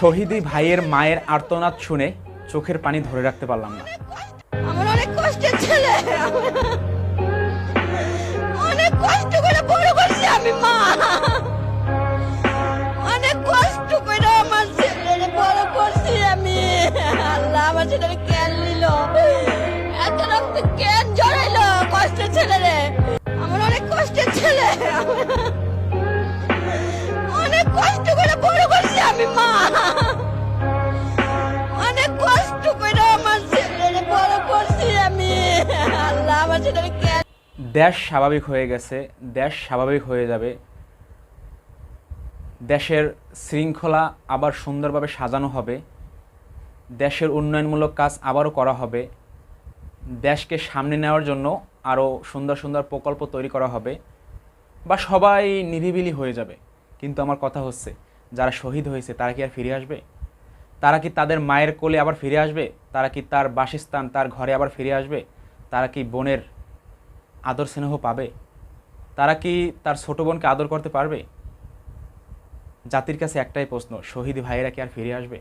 শহীদি ভাইয়ের মায়ের আর্তনাদ শুনে চোখের পানি ধরে রাখতে পারলাম না। আমার অনেক কষ্টের ছেলে। অনেক কষ্ট করে বড় করছি আমি, মা। অনেক কষ্ট করে আমার আল্লাহ কষ্টের আমার অনেক কষ্টের ছেলে। দেশ স্বাভাবিক হয়ে গেছে, দেশ স্বাভাবিক হয়ে যাবে। দেশের শৃঙ্খলা আবার সুন্দরভাবে সাজানো হবে। দেশের উন্নয়নমূলক কাজ আবারও করা হবে। দেশকে সামনে নেওয়ার জন্য আরও সুন্দর সুন্দর প্রকল্প তৈরি করা হবে। বা সবাই নিরিবিলি হয়ে যাবে। কিন্তু আমার কথা হচ্ছে, যারা শহীদ হয়েছে তারা কি আর ফিরে আসবে? তারা কি তাদের মায়ের কোলে আবার ফিরে আসবে? তারা কি তার বাসস্থান, তার ঘরে আবার ফিরে আসবে? তারা কি বোনের আদর স্নেহ পাবে? তারা কি তার ছোটো বোনকে আদর করতে পারবে? জাতির কাছে একটাই প্রশ্ন, শহীদ ভাইয়েরা কি আর ফিরে আসবে?